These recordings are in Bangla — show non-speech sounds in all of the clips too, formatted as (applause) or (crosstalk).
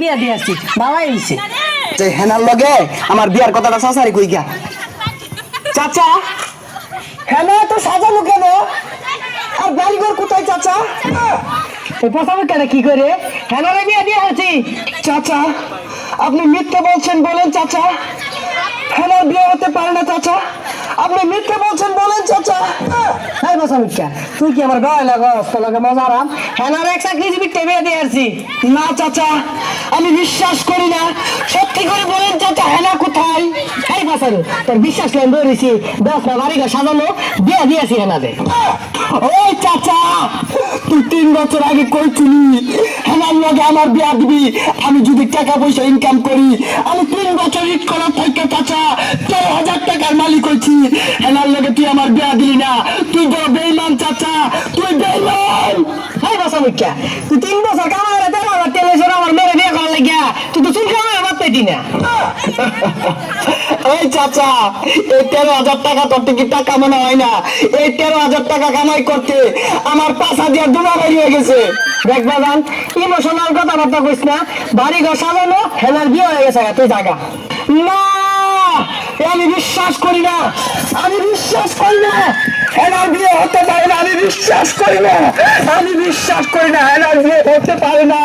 বিয়া দিয়ে আসছি বাবা এসে যে হেনার লগে আমার বিয়ার কথাটা সাসারি কই গিয়া? চাচা হেনা তো সাজানো কেন? আর বাড়িঘর কোথায় চাচা? প্রথমে কেন কি করে? কেন রে বিয়া দিয়ে চাচা আপনি মিথ্যে বলছেন বলেন চাচা। হেনার বিয়ে হতে পারে না চাচা। আপনি মিথ্যে বলছেন বলেন চাচা। আমি বিশ্বাস করি না। সত্যি করে বলেন, চাচা হেনা কোথায়? তোর বিশ্বাস সাজানো দিয়েছি ওই চাচা, তুই তিন বছর আগে লগে আমার বিয়া দিবি। আমি যদি টাকা পয়সা ইনকাম করি, আমি তিন বছর ইট করার থেকে চাচা, তেরো হাজার টাকার মালিক হয়েছি। হেনার লগে তুই আমার বিয়া দিলি না। তুই তুই বেইমান এই বসামিকা তুই তিন বছর কামাই রে তেরো হাজার তেলে সর আমার মেরে বিয়ে করার লাগিয়া। তুই তো চুল কামাই আমার পেটি না (laughs) এই চাচা এই তেরো হাজার টাকা তোর থেকে টাকা মনে হয় না। এই তেরো হাজার টাকা কামাই করতে আমার পাঁচ হাজার দুবার হয়ে গেছে। দেখ বাগান ইমোশনাল কথাবার্তা কইস না বাড়ি ঘর সাজানো হেনার বিয়ে হয়ে গেছে তুই জাগা। না আমি বিশ্বাস করি না। আমি বিশ্বাস করি না। হেনার বিয়ে হতে পারে না আমি বিশ্বাস করি না। আমি বিশ্বাস করি না হেনার বিয়ে হতে পারে না।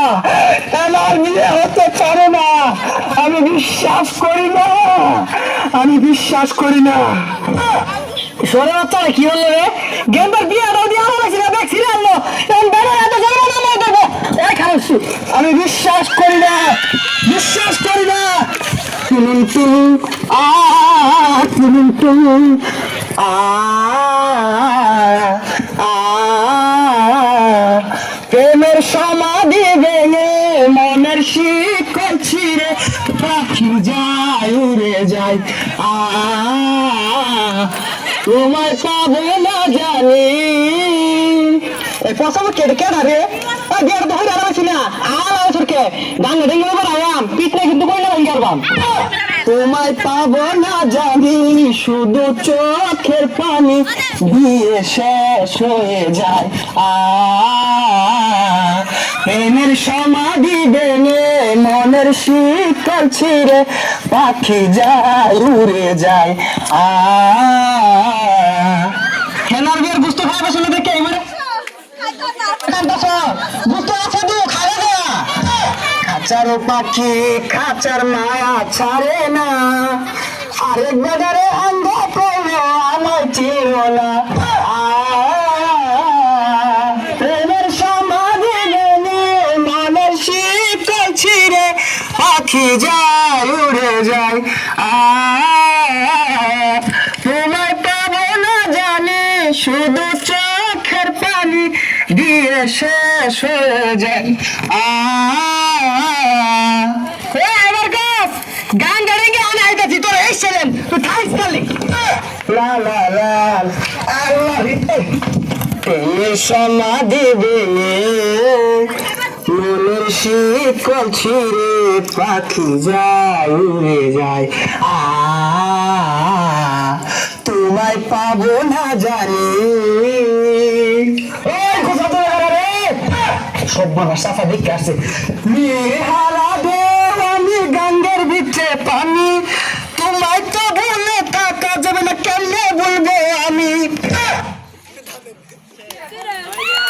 হেনার বিয়ে হতে পারে না। আমি বিশ্বাস করি না। আমি বিশ্বাস করি না। সরে বাচ্চা কি হলো রে? গেমবার বিয়ে দাও দিয়ে আমার লাগছিল দেখ ছিড়ে আনলো। এখন বেড়ে এত জন্য না দেবো এই খারাপ আমি বিশ্বাস করি না। বিশ্বাস করি না। টুনুন টুন আ টুন আ আ সমাধি ভেঙে মনের শিকল ছিঁড়ে, পাখি যায়, উড়ে যায়। আ তোমায় পাবো না জানি। প্রথম কেটে কেটে রে আর বিয়ার তো হইরা রাখছি না। আর বছর কে গান ডেঙ্গে এবার আয়াম পিছনে কিন্তু কইলে ভেঙে পারবাম তোমায় পাবো না জানি, শুধু চোখের পানি দিয়ে শেষ হয়ে যায়। আ প্রেমের সমাধি ভেঙে মনের শীতল ছিঁড়ে পাখি যায় উড়ে যায়। আ। হেনার বিয়ের বুঝতে খারাপ আসলে দেখে এবারে। বুঝতে আছে তো? খাওয়া দেয়া খাঁচার পাখি খাঁচার মায়া ছাড়ে না। আরেক বাজারে অন্ধ করল আমার চির না আ, পাখি যায় উড়ে যায়। আ তোমায় পাবো না জানি শুধু চোখের পানি দিয়ে শেষ হয়ে যায়। আ এ, এবার গাছ গান গাড়ি তোর সমাধি শিকল ছিঁড়ে পাখি যায়, উড়ে যায়। আ, তোমায় পাবো না জানি। সব মানুষ সাফা দেখে আসে। মেয়ে হারা দে আমি গঙ্গের ভিতরে পানি।